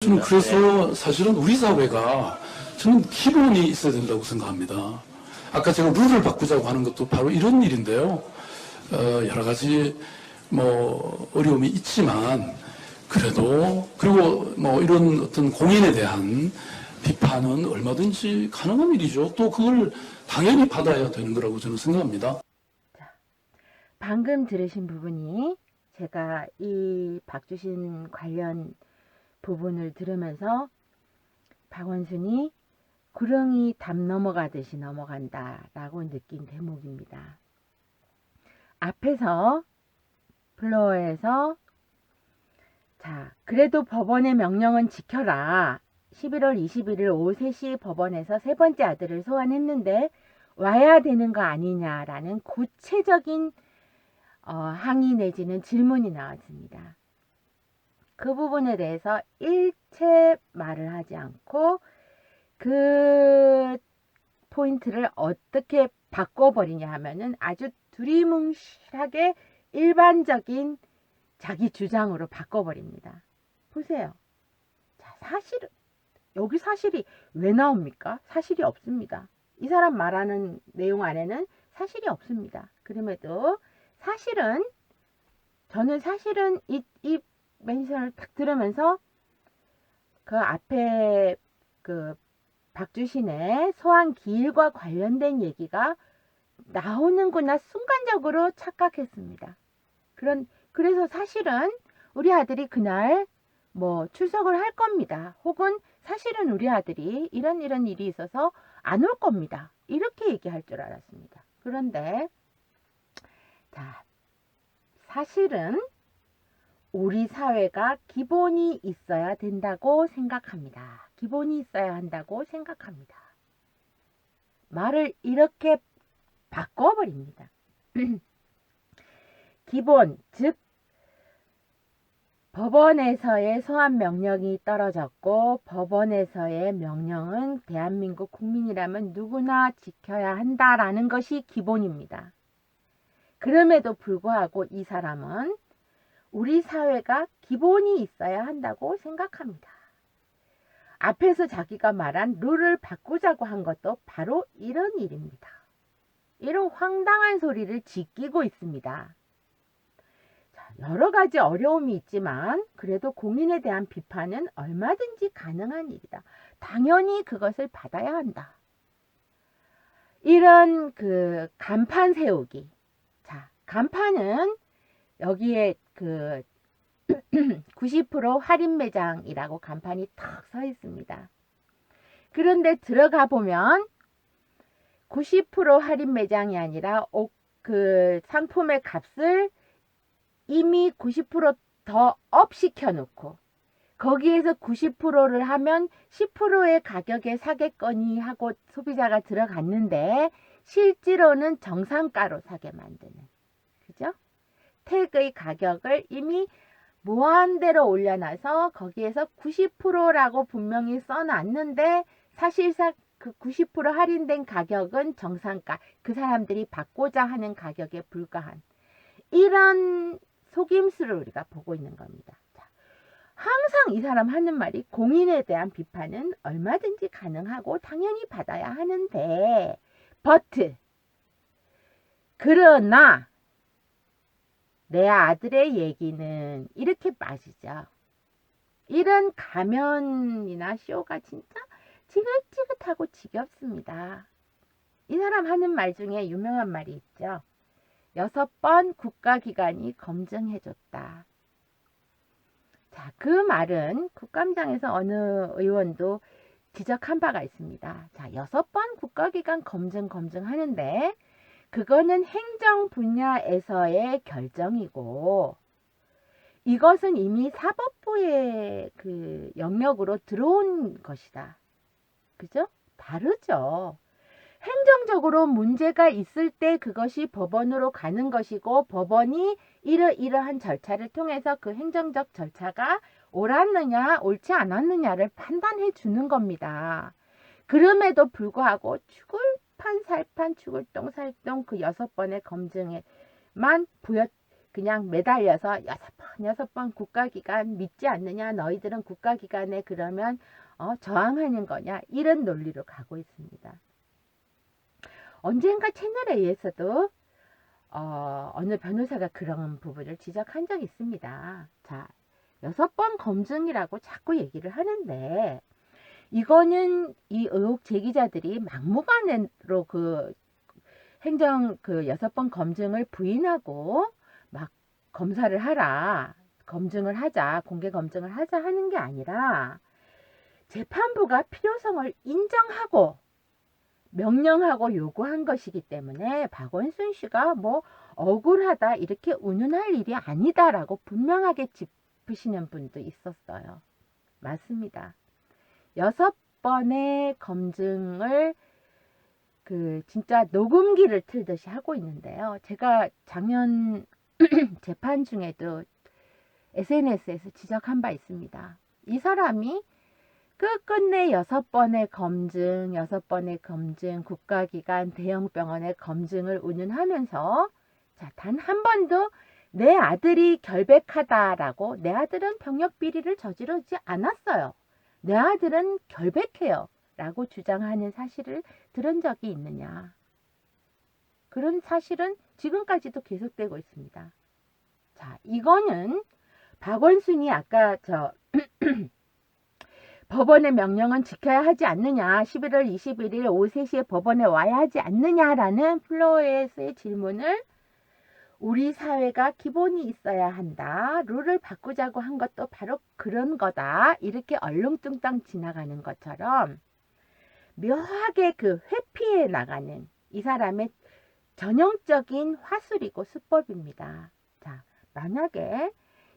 저는 그래서 사실은 우리 사회가 저는 기본이 있어야 된다고 생각합니다. 아까 제가 룰을 바꾸자고 하는 것도 바로 이런 일인데요. 어, 여러 가지 뭐 어려움이 있지만 그래도 그리고 뭐 이런 어떤 공인에 대한 비판은 얼마든지 가능한 일이죠. 또 그걸 당연히 받아야 되는 거라고 저는 생각합니다. 방금 들으신 부분이 제가 이 박주신 관련 부분을 들으면서 박원순이 구렁이 담 넘어가듯이 넘어간다 라고 느낀 대목입니다. 앞에서 플로어에서 자 그래도 법원의 명령은 지켜라. 11월 21일 오후 3시 법원에서 세 번째 아들을 소환했는데 와야 되는 거 아니냐라는 구체적인 어, 항의 내지는 질문이 나왔습니다. 그 부분에 대해서 일체 말을 하지 않고 그 포인트를 어떻게 바꿔버리냐 하면은 아주 두리뭉실하게 일반적인 자기 주장으로 바꿔버립니다. 보세요. 자, 사실은, 여기 사실이 왜 나옵니까? 사실이 없습니다. 이 사람 말하는 내용 안에는 사실이 없습니다. 그럼에도 사실은, 저는 사실은 이, 이 멘션을 딱 들으면서 그 앞에 그 박주신의 소환 기일과 관련된 얘기가 나오는구나 순간적으로 착각했습니다. 그런 그래서 사실은 우리 아들이 그날 뭐 출석을 할 겁니다. 혹은 사실은 우리 아들이 이런 이런 일이 있어서 안 올 겁니다. 이렇게 얘기할 줄 알았습니다. 그런데 자 사실은 우리 사회가 기본이 있어야 된다고 생각합니다. 기본이 있어야 한다고 생각합니다. 말을 이렇게 바꿔버립니다. 기본, 즉, 법원에서의 소환 명령이 떨어졌고, 법원에서의 명령은 대한민국 국민이라면 누구나 지켜야 한다라는 것이 기본입니다. 그럼에도 불구하고 이 사람은 우리 사회가 기본이 있어야 한다고 생각합니다. 앞에서 자기가 말한 룰을 바꾸자고 한 것도 바로 이런 일입니다. 이런 황당한 소리를 지키고 있습니다. 자, 여러 가지 어려움이 있지만 그래도 공인에 대한 비판은 얼마든지 가능한 일이다. 당연히 그것을 받아야 한다. 이런 그 간판 세우기. 자, 간판은 여기에 그 90% 할인 매장이라고 간판이 탁 서 있습니다. 그런데 들어가 보면 90% 할인 매장이 아니라 옥, 그 상품의 값을 이미 90%더 업 시켜 놓고 거기에서 90%를 하면 10%의 가격에 사겠거니 하고 소비자가 들어갔는데 실제로는 정상가로 사게 만드는 그죠? 택의 가격을 이미 무한대로 올려놔서 거기에서 90%라고 분명히 써놨는데 사실상 그 90% 할인된 가격은 정상가, 그 사람들이 받고자 하는 가격에 불과한 이런 속임수를 우리가 보고 있는 겁니다. 자, 항상 이 사람 하는 말이 공인에 대한 비판은 얼마든지 가능하고 당연히 받아야 하는데, but 그러나 내 아들의 얘기는 이렇게 빠지죠. 이런 가면이나 쇼가 진짜 지긋지긋하고 지겹습니다. 이 사람 하는 말 중에 유명한 말이 있죠. 여섯 번 국가기관이 검증해줬다. 자, 그 말은 국감장에서 어느 의원도 지적한 바가 있습니다. 자, 여섯 번 국가기관 검증 검증하는데 그거는 행정 분야에서의 결정이고 이것은 이미 사법부의 그 영역으로 들어온 것이다. 그죠? 다르죠. 행정적으로 문제가 있을 때 그것이 법원으로 가는 것이고 법원이 이러이러한 절차를 통해서 그 행정적 절차가 옳았느냐 옳지 않았느냐를 판단해 주는 겁니다. 그럼에도 불구하고 죽을 살판 살판 죽을 똥 살똥 그 여섯 번의 검증에만 부여 그냥 매달려서 여섯 번 여섯 번 국가기관 믿지 않느냐 너희들은 국가기관에 그러면 어, 저항하는 거냐 이런 논리로 가고 있습니다. 언젠가 채널 A에서도 어, 어느 변호사가 그런 부분을 지적한 적이 있습니다. 자, 여섯 번 검증이라고 자꾸 얘기를 하는데 이거는 이 의혹 제기자들이 막무가내로 그 행정 그 여섯 번 검증을 부인하고 막 검사를 하라 검증을 하자 공개 검증을 하자 하는 게 아니라 재판부가 필요성을 인정하고 명령하고 요구한 것이기 때문에 박원순 씨가 뭐 억울하다 이렇게 운운할 일이 아니다라고 분명하게 짚으시는 분도 있었어요. 맞습니다. 여섯 번의 검증을 그 진짜 녹음기를 틀듯이 하고 있는데요. 제가 작년 재판 중에도 SNS에서 지적한 바 있습니다. 이 사람이 끝끝내 여섯 번의 검증, 여섯 번의 검증, 국가기관, 대형병원의 검증을 운운하면서 자, 단 한 번도 내 아들이 결백하다라고 내 아들은 병력 비리를 저지르지 않았어요. 내 아들은 결백해요. 라고 주장하는 사실을 들은 적이 있느냐. 그런 사실은 지금까지도 계속되고 있습니다. 자, 이거는 박원순이 아까 저 법원의 명령은 지켜야 하지 않느냐, 11월 21일 오후 3시에 법원에 와야 하지 않느냐라는 플로에스의 질문을 우리 사회가 기본이 있어야 한다. 룰을 바꾸자고 한 것도 바로 그런 거다. 이렇게 얼렁뚱땅 지나가는 것처럼 묘하게 그 회피해 나가는 이 사람의 전형적인 화술이고 수법입니다. 자, 만약에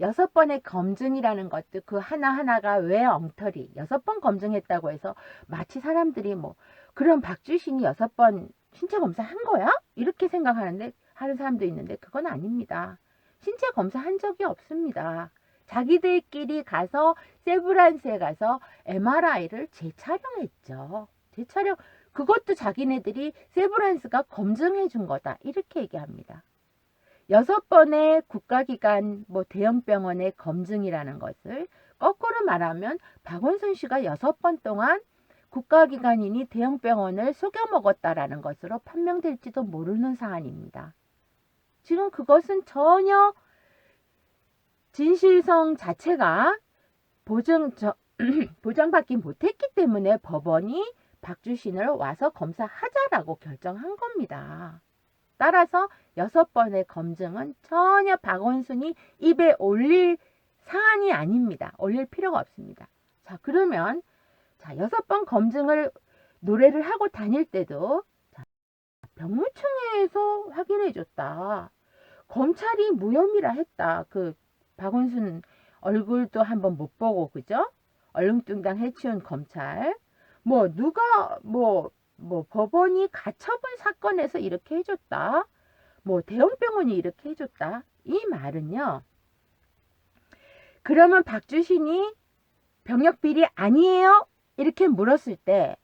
여섯 번의 검증이라는 것도 그 하나하나가 왜 엉터리, 여섯 번 검증했다고 해서 마치 사람들이 뭐, 그럼 박주신이 여섯 번 신체 검사 한 거야? 이렇게 생각하는데, 하는 사람도 있는데, 그건 아닙니다. 신체 검사 한 적이 없습니다. 자기들끼리 가서, 세브란스에 가서 MRI를 재촬영했죠. 재촬영, 그것도 자기네들이 세브란스가 검증해 준 거다. 이렇게 얘기합니다. 여섯 번의 국가기관 뭐 대형병원의 검증이라는 것을 거꾸로 말하면 박원순 씨가 여섯 번 동안 국가기관이니 대형병원을 속여 먹었다라는 것으로 판명될지도 모르는 사안입니다. 지금 그것은 전혀 진실성 자체가 보증 저, 보장받기 못했기 때문에 법원이 박주신을 와서 검사하자라고 결정한 겁니다. 따라서 여섯 번의 검증은 전혀 박원순이 입에 올릴 사안이 아닙니다. 올릴 필요가 없습니다. 자, 그러면 자, 여섯 번 검증을 노래를 하고 다닐 때도 자, 병무청에서 확인해 줬다. 검찰이 무혐의라 했다. 그 박원순 얼굴도 한번 못 보고 그죠? 얼렁뚱땅 해치운 검찰. 뭐 누가 뭐뭐 법원이 가처분 사건에서 이렇게 해줬다. 뭐 대형병원이 이렇게 해줬다. 이 말은요. 그러면 박주신이 병력 비리 아니에요? 이렇게 물었을 때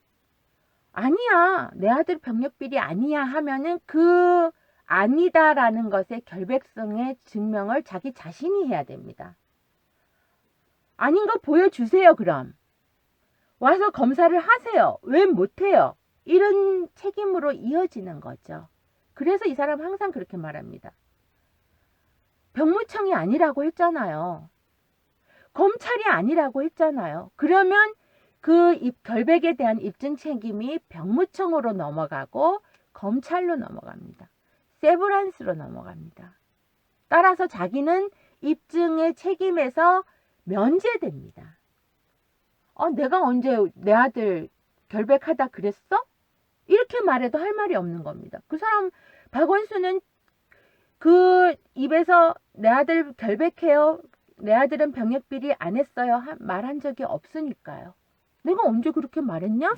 아니야. 내 아들 병력 비리 아니야 하면은 그 아니다라는 것의 결백성의 증명을 자기 자신이 해야 됩니다. 아닌 거 보여주세요, 그럼. 와서 검사를 하세요. 왜 못해요? 이런 책임으로 이어지는 거죠. 그래서 이 사람 항상 그렇게 말합니다. 병무청이 아니라고 했잖아요. 검찰이 아니라고 했잖아요. 그러면 그 입, 결백에 대한 입증 책임이 병무청으로 넘어가고 검찰로 넘어갑니다. 세브란스로 넘어갑니다. 따라서 자기는 입증의 책임에서 면제됩니다. 어, 내가 언제 내 아들 결백하다 그랬어? 이렇게 말해도 할 말이 없는 겁니다. 그 사람 박원순은 그 입에서 내 아들 결백해요. 내 아들은 병역 비리 안 했어요. 말한 적이 없으니까요. 내가 언제 그렇게 말했냐?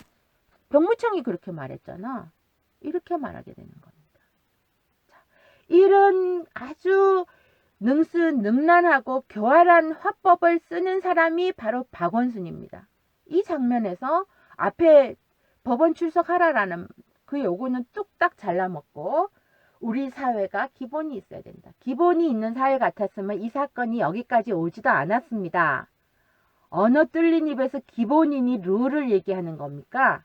병무청이 그렇게 말했잖아. 이렇게 말하게 되는 겁니다. 자, 이런 아주 능수 능란하고 교활한 화법을 쓰는 사람이 바로 박원순입니다. 이 장면에서 앞에 법원 출석하라라는 그그 요구는 뚝딱 잘라먹고 우리 사회가 기본이 있어야 된다. 기본이 있는 사회 같았으면 이 사건이 여기까지 오지도 않았습니다. 언어 뚫린 입에서 기본인이 룰을 얘기하는 겁니까?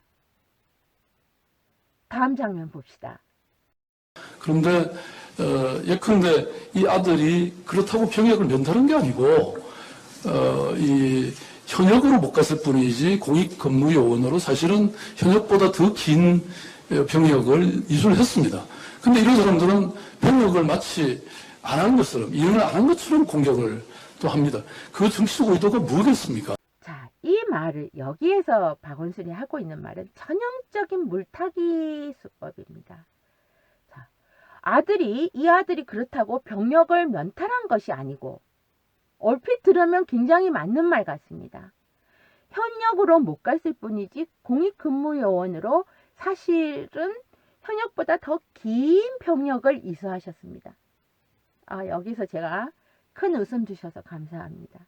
다음 장면 봅시다. 그런데 어, 예컨대 이 아들이 그렇다고 병역을 면탈한 게 아니고 어, 이 현역으로 못 갔을 뿐이지 공익 근무 요원으로 사실은 현역보다 더 긴 병역을 이수를 했습니다. 근데 이런 사람들은 병역을 마치 안한 것처럼 일을 안 한 것처럼 공격을 또 합니다. 그 정치적 의도가 뭐겠습니까? 자, 이 말을 여기에서 박원순이 하고 있는 말은 전형적인 물타기 수법입니다. 자, 아들이 이 아들이 그렇다고 병력을 면탈한 것이 아니고 얼핏 들으면 굉장히 맞는 말 같습니다. 현역으로 못 갔을 뿐이지 공익근무요원으로 사실은 현역보다 더 긴 병력을 이수하셨습니다. 아, 여기서 제가 큰 웃음 주셔서 감사합니다.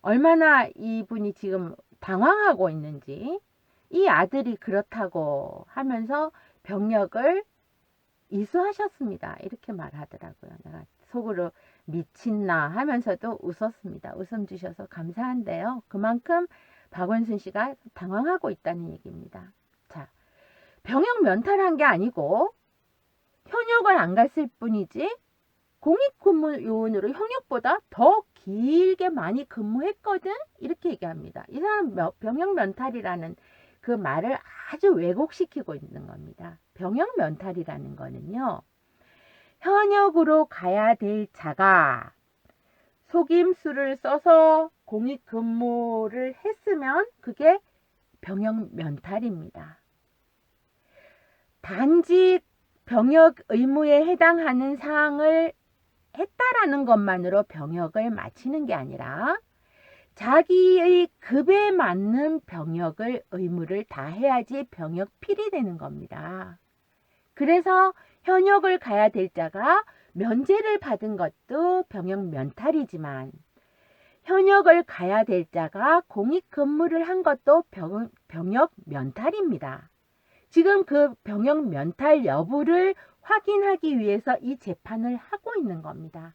얼마나 이분이 지금 당황하고 있는지 이 아들이 그렇다고 하면서 병력을 이수하셨습니다. 이렇게 말하더라고요. 내가 속으로 미친나 하면서도 웃었습니다. 웃음 주셔서 감사한데요. 그만큼 박원순 씨가 당황하고 있다는 얘기입니다. 자, 병역 면탈한 게 아니고 현역을 안 갔을 뿐이지 공익근무 요원으로 현역보다 더 길게 많이 근무했거든 이렇게 얘기합니다. 이 사람 명- 병역 면탈이라는 그 말을 아주 왜곡시키고 있는 겁니다. 병역 면탈이라는 거는요. 현역으로 가야 될 자가 속임수를 써서 공익 근무를 했으면 그게 병역 면탈입니다. 단지 병역 의무에 해당하는 사항을 했다라는 것만으로 병역을 마치는 게 아니라 자기의 급에 맞는 병역을 의무를 다 해야지 병역 필이 되는 겁니다. 그래서 현역을 가야 될 자가 면제를 받은 것도 병역 면탈이지만 현역을 가야 될 자가 공익 근무를 한 것도 병, 병역 면탈입니다. 지금 그 병역 면탈 여부를 확인하기 위해서 이 재판을 하고 있는 겁니다.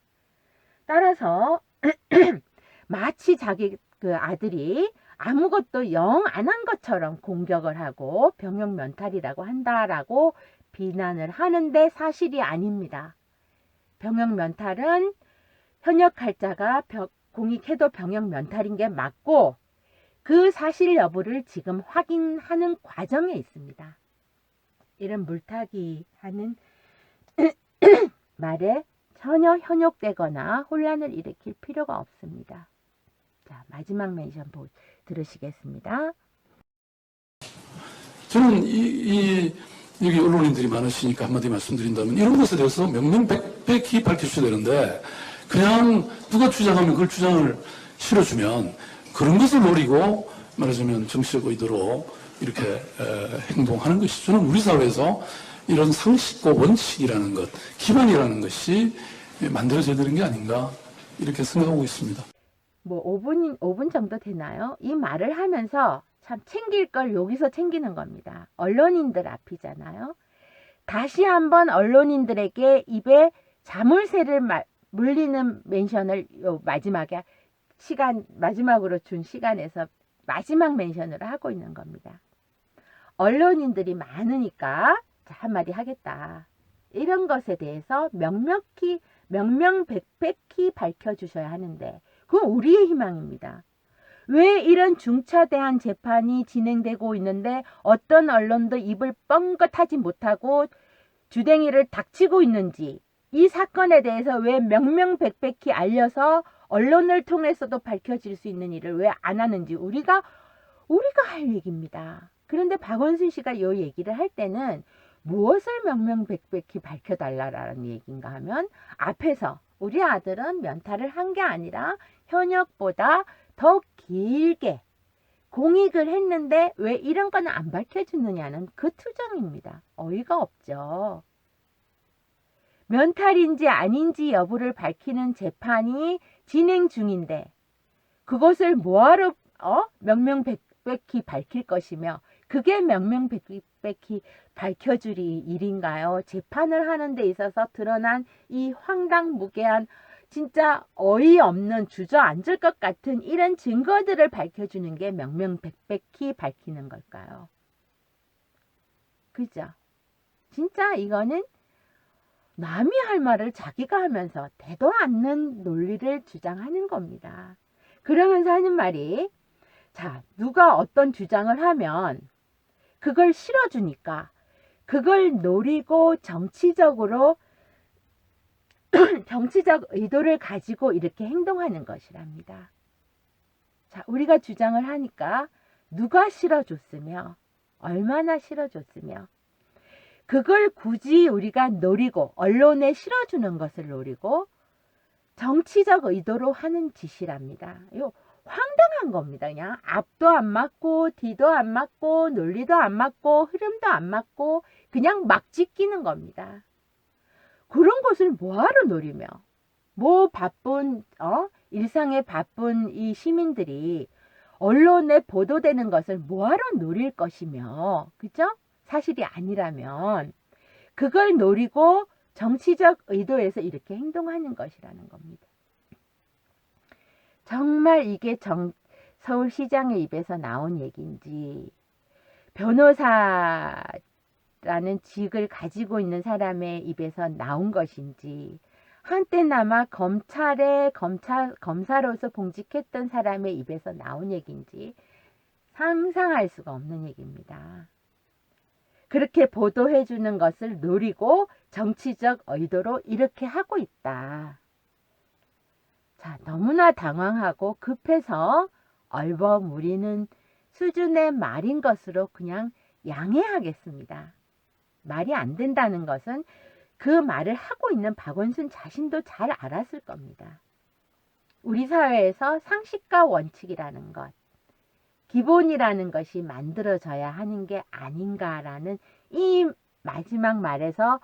따라서 마치 자기 그 아들이 아무것도 영 안 한 것처럼 공격을 하고 병역 면탈이라고 한다라고 비난을 하는데 사실이 아닙니다. 병역 면탈은 현역할 자가 병- 공익해도 병역 면탈인 게 맞고 그 사실 여부를 지금 확인하는 과정에 있습니다. 이런 물타기 하는 말에 전혀 현혹되거나 혼란을 일으킬 필요가 없습니다. 자, 마지막 멘션 보, 들으시겠습니다. 저는 이, 이 여기 언론인들이 많으시니까 한마디 말씀드린다면 이런 것에 대해서 명명백백히 밝혀주셔야 되는데 그냥 누가 주장하면 그걸 주장을 실어주면 그런 것을 노리고 말하자면 정치적 의도로 이렇게 에, 행동하는 것이 저는 우리 사회에서 이런 상식과 원칙이라는 것, 기본이라는 것이 만들어져야 되는 게 아닌가 이렇게 생각하고 있습니다. 뭐 5분 5분 정도 되나요? 이 말을 하면서 참 챙길 걸 여기서 챙기는 겁니다. 언론인들 앞이잖아요. 다시 한번 언론인들에게 입에 자물쇠를 마- 물리는 멘션을 요 마지막에 시간 마지막으로 준 시간에서 마지막 멘션으로 하고 있는 겁니다. 언론인들이 많으니까 자, 한마디 하겠다. 이런 것에 대해서 명명히 명명백백히 밝혀주셔야 하는데 그건 우리의 희망입니다. 왜 이런 중차대한 재판이 진행되고 있는데 어떤 언론도 입을 뻥긋하지 못하고 주댕이를 닥치고 있는지 이 사건에 대해서 왜 명명백백히 알려서 언론을 통해서도 밝혀질 수 있는 일을 왜 안 하는지 우리가 우리가 할 얘기입니다. 그런데 박원순 씨가 이 얘기를 할 때는 무엇을 명명백백히 밝혀달라라는 얘기인가 하면 앞에서 우리 아들은 면탈을 한 게 아니라 현역보다 더 길게 공익을 했는데 왜 이런 건안 밝혀주느냐는 그 투정입니다. 어이가 없죠. 면탈인지 아닌지 여부를 밝히는 재판이 진행 중인데 그것을 뭐하러 어? 명명백백히 밝힐 것이며 그게 명명백백히 밝혀주리 일인가요? 재판을 하는 데 있어서 드러난 이 황당무계한 진짜 어이없는 주저앉을 것 같은 이런 증거들을 밝혀주는 게 명명백백히 밝히는 걸까요? 그죠? 진짜 이거는 남이 할 말을 자기가 하면서 대도 않는 논리를 주장하는 겁니다. 그러면서 하는 말이 자, 누가 어떤 주장을 하면 그걸 실어주니까 그걸 노리고 정치적으로 정치적 의도를 가지고 이렇게 행동하는 것이랍니다. 자, 우리가 주장을 하니까 누가 실어줬으며 얼마나 실어줬으며 그걸 굳이 우리가 노리고 언론에 실어주는 것을 노리고 정치적 의도로 하는 짓이랍니다. 이거 황당한 겁니다. 그냥 앞도 안 맞고 뒤도 안 맞고 논리도 안 맞고 흐름도 안 맞고 그냥 막 짓기는 겁니다. 그런 것을 뭐하러 노리며 뭐 바쁜 어 일상에 바쁜 이 시민들이 언론에 보도되는 것을 뭐하러 노릴 것이며 그죠? 사실이 아니라면 그걸 노리고 정치적 의도에서 이렇게 행동하는 것이라는 겁니다. 정말 이게 정, 서울시장의 입에서 나온 얘기인지 변호사 라는 직을 가지고 있는 사람의 입에서 나온 것인지 한때나마 검찰의 검찰 검사로서 봉직했던 사람의 입에서 나온 얘기인지 상상할 수가 없는 얘기입니다. 그렇게 보도해 주는 것을 노리고 정치적 의도로 이렇게 하고 있다. 자, 너무나 당황하고 급해서 얼버무리는 수준의 말인 것으로 그냥 양해하겠습니다. 말이 안 된다는 것은 그 말을 하고 있는 박원순 자신도 잘 알았을 겁니다. 우리 사회에서 상식과 원칙이라는 것, 기본이라는 것이 만들어져야 하는 게 아닌가라는 이 마지막 말에서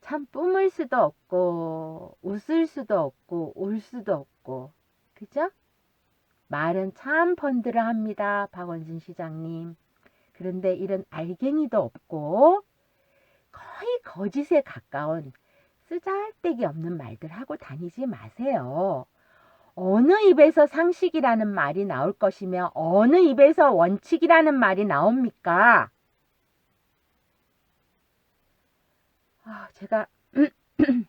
참 뿜을 수도 없고 웃을 수도 없고 울 수도 없고 그죠? 말은 참 번들어 합니다. 박원순 시장님. 그런데 이런 알갱이도 없고 거의 거짓에 가까운 쓰잘데기 없는 말들 하고 다니지 마세요. 어느 입에서 상식이라는 말이 나올 것이며 어느 입에서 원칙이라는 말이 나옵니까? 아, 제가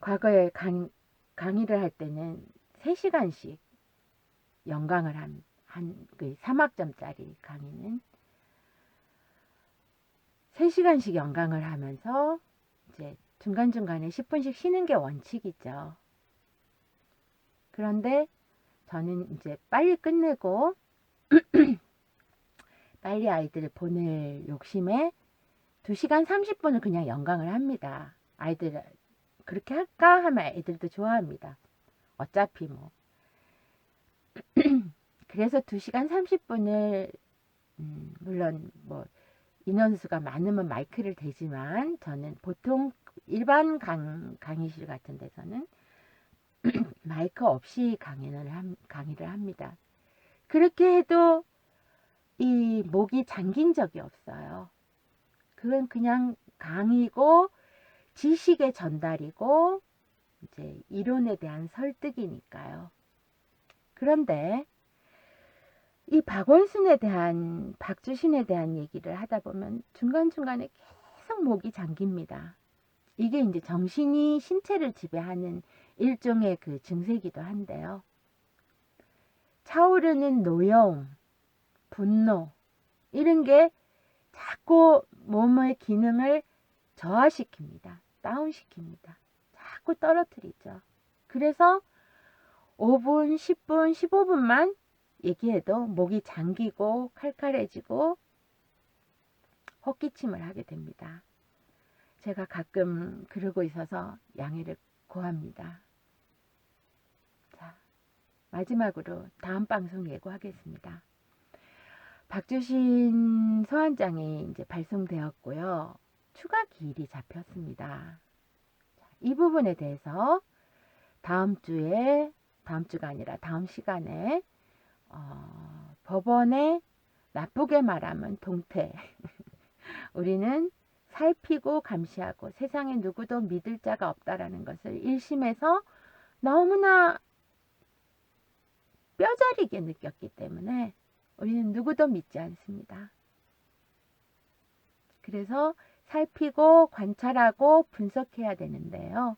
과거에 강, 강의를 할 때는 3시간씩 연강을 한, 한, 그 3학점짜리 강의는 3시간씩 연강을 하면서 이제 중간중간에 10분씩 쉬는 게 원칙이죠. 그런데 저는 이제 빨리 끝내고 빨리 아이들을 보낼 욕심에 2시간 30분을 그냥 연강을 합니다. 아이들 그렇게 할까 하면 애들도 좋아합니다. 어차피 뭐. 그래서 2시간 30분을 음, 물론 뭐 인원수가 많으면 마이크를 대지만 저는 보통 일반 강, 강의실 같은 데서는 마이크 없이 강연을 함, 강의를 합니다. 그렇게 해도 이 목이 잠긴 적이 없어요. 그건 그냥 강의고 지식의 전달이고 이제 이론에 대한 설득이니까요. 그런데 이 박원순에 대한 박주신에 대한 얘기를 하다 보면 중간중간에 계속 목이 잠깁니다. 이게 이제 정신이 신체를 지배하는 일종의 그 증세기도 한데요. 차오르는 노여움, 분노, 이런 게 자꾸 몸의 기능을 저하시킵니다. 다운시킵니다. 자꾸 떨어뜨리죠. 그래서 5분, 10분, 15분만 얘기해도 목이 잠기고 칼칼해지고 헛기침을 하게 됩니다. 제가 가끔 그러고 있어서 양해를 구합니다. 자, 마지막으로 다음 방송 예고하겠습니다. 박주신 소환장이 이제 발송되었고요. 추가 기일이 잡혔습니다. 자, 이 부분에 대해서 다음 주에 다음 주가 아니라 다음 시간에 어, 법원에 나쁘게 말하면 동태. 우리는 살피고 감시하고 세상에 누구도 믿을 자가 없다라는 것을 일심에서 너무나 뼈저리게 느꼈기 때문에 우리는 누구도 믿지 않습니다. 그래서 살피고 관찰하고 분석해야 되는데요.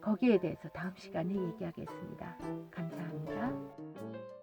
거기에 대해서 다음 시간에 얘기하겠습니다. 감사합니다.